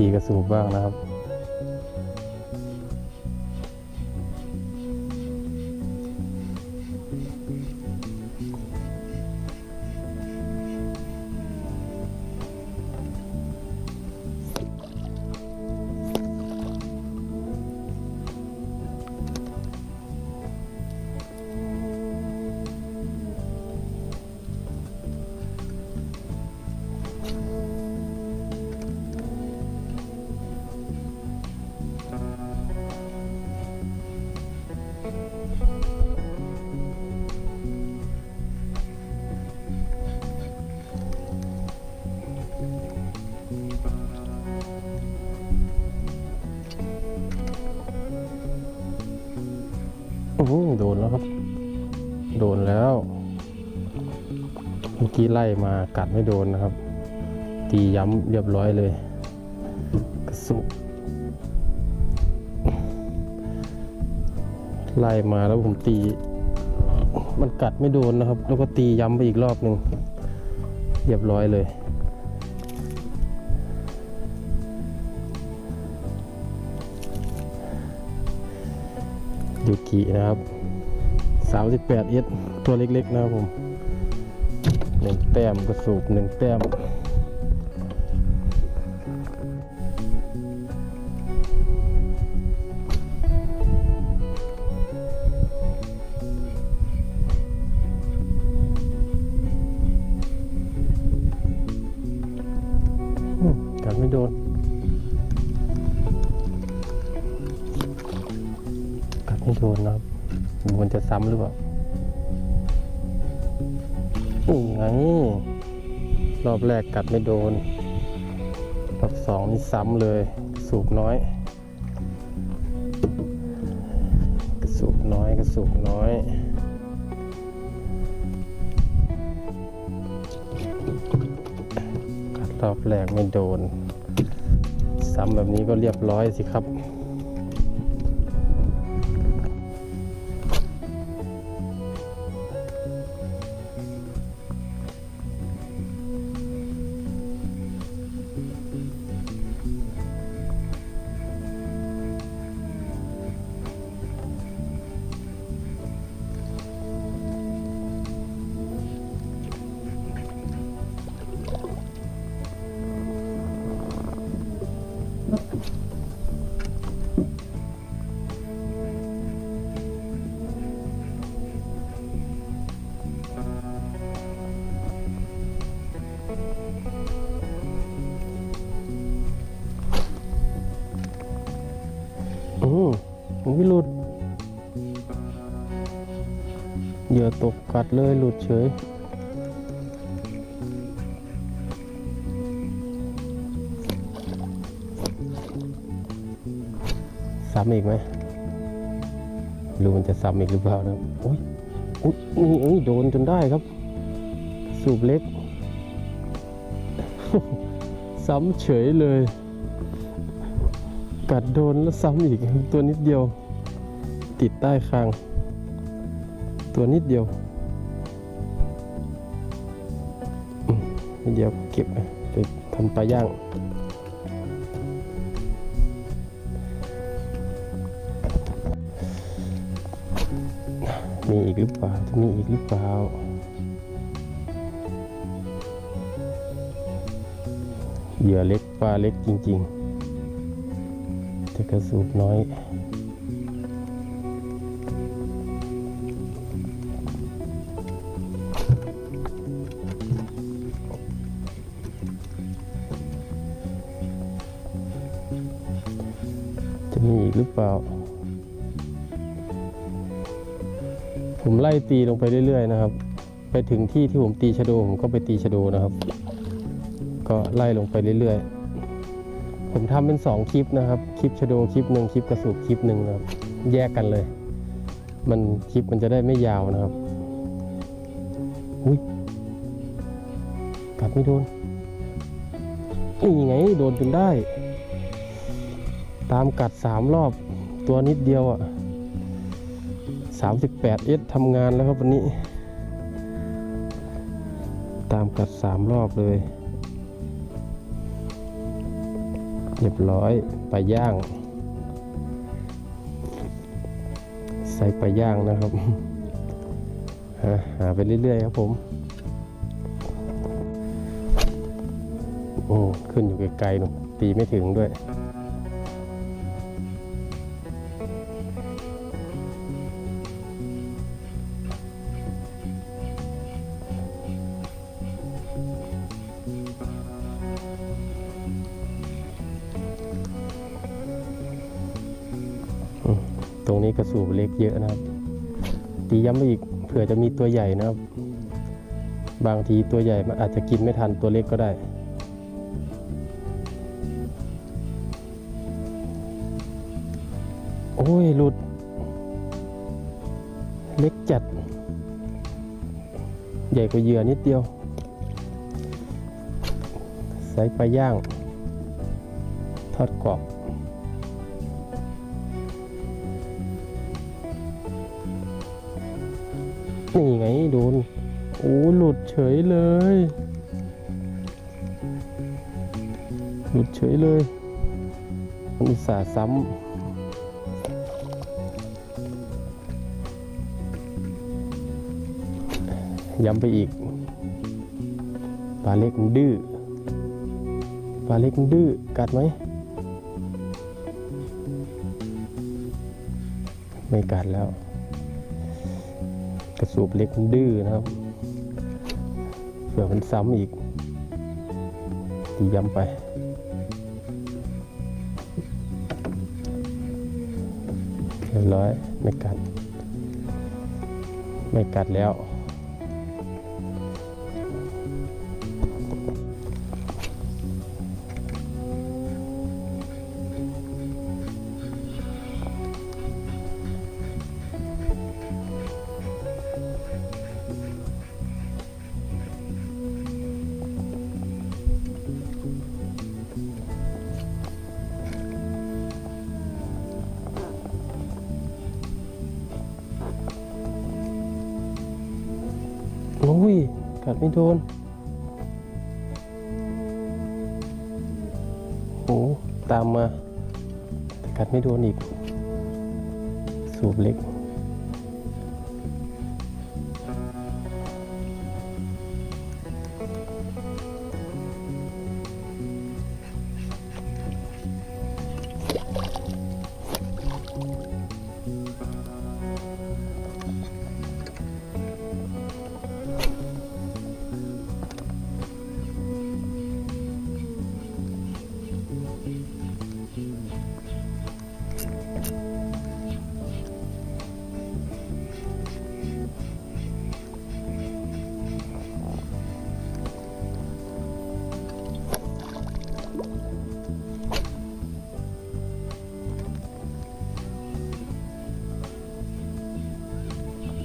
ตีกระสูบบ้างนะครับ โดนแล้วครับ โดนแล้วเมื่อกี้ไล่มากัดไม่โดนนะครับ ตีย้ำเรียบร้อยเลย กระสุกไล่มาแล้วผมตี มันกัดไม่โดนนะครับ แล้วก็ตีย้ำไปอีกรอบหนึ่งเรียบร้อยเลย ยูกินะครับ 38เอสตัวเล็กๆนะครับผมหนึ่งแต้มกระสูบหนึ่งแต้ม ไม่โดนนะครับมันจะซ้ำหรือเปล่านี่ไงรอบแรกกัดไม่โดน รอบสองนี่ซ้ำเลย สูบน้อย กระสูบน้อยกระสูบน้อยกัดรอบแรกไม่โดน ซ้ำแบบนี้ก็เรียบร้อยสิครับ เหยื่อตกกัดเลยหลุดเฉย ซ้ำอีกไหมรู้มันจะซ้ำอีกหรือเปล่านะโอ้ยอุ๊ยนี่เอ้ยโดนจนได้ครับ สูบเล็ก ซ้ำเฉยเลย กัดโดนแล้วซ้ำอีกตัวนิดเดียว ติดใต้คาง ตัวนิดเดียวนิดเดียวเก็บไปทำปลาย่างมีอีกหรือเปล่าจะมีอีกหรือเปล่าเหยื่อเล็กปลาเล็กจริงๆ แต่กระสูบน้อย หรือเปล่า ผมไล่ตีลงไปเรื่อยๆนะครับ ไปถึงที่ที่ผมตีชะโดผมก็ไปตีชะโดนะครับ ก็ไล่ลงไปเรื่อยๆ ผมทำเป็นสองคลิปนะครับ คลิปชะโดคลิปหนึ่งคลิปกระสุบคลิปหนึ่งนะครับ แยกกันเลย มันคลิปมันจะได้ไม่ยาวนะครับอุ้ยกัดไม่โดนนี่ไงโดนจนได้ ตามกัดสามรอบตัวนิดเดียวอะ่ะ 38 s ทำงานแล้วครับวันนี้ ตามกัดสามรอบเลย เรียบร้อยไปย่าง ใส่ไปย่างนะครับหาหาไปเรื่อยๆครับผม โอ้ ขึ้นอยู่ไกลๆหนูตีไม่ถึงด้วย รงนี้กระสูบเล็กเยอะนะครับ ตีย้ำไปอีกเผื่อจะมีตัวใหญ่นะครับ บางทีตัวใหญ่มันอาจจะกินไม่ทันตัวเล็กก็ได้โอ้ยหลุด เล็กจัด ใหญ่กว่าเหยื่อนิดเดียวใส่ปลาย่าง ทอดกรอบ นี่ไงโดน โอ้หลุดเฉยเลย หลุดเฉยเลยมันอุตส่าห์ซ้ำย้ำไปอีก ปลาเล็กมันดื้อ ปลาเล็กมันดื้อ กัดไหม ไม่กัดแล้ว สูบเล็กดื้อนะครับเผื่อมันซ้ำอีกตีย้ำไป เรียบร้อยไม่กัด ไม่กัดแล้ว โอ้ยกัดไม่โดนโอ้ตามมาแต่กัดไม่โดนอีก สูบเล็ก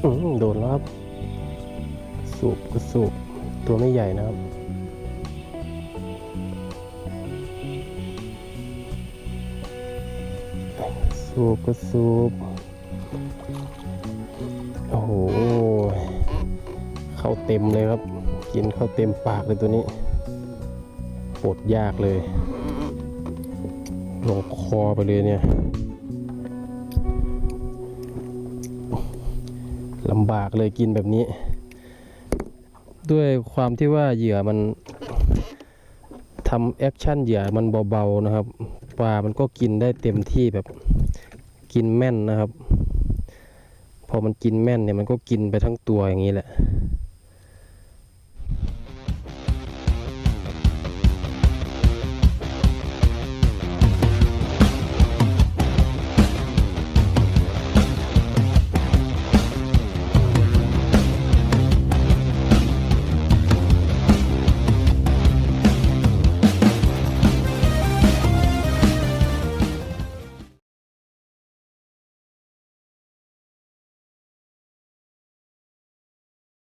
โดนแล้วครับ สูบก็สูบ ตัวไม่ใหญ่นะครับ สูบก็สูบ โอ้โห เข้าเต็มเลยครับ กินเข้าเต็มปากเลยตัวนี้ปลดยากเลย ลงคอไปเลยเนี่ย ลำบากเลยกินแบบนี้ ด้วยความที่ว่าเหยื่อมันทำแอคชั่นเหยื่อมันเบาๆนะครับปลามันก็กินได้เต็มที่แบบกินแม่นนะครับ พอมันกินแม่นเนี่ยมันก็กินไปทั้งตัวอย่างนี้แหละ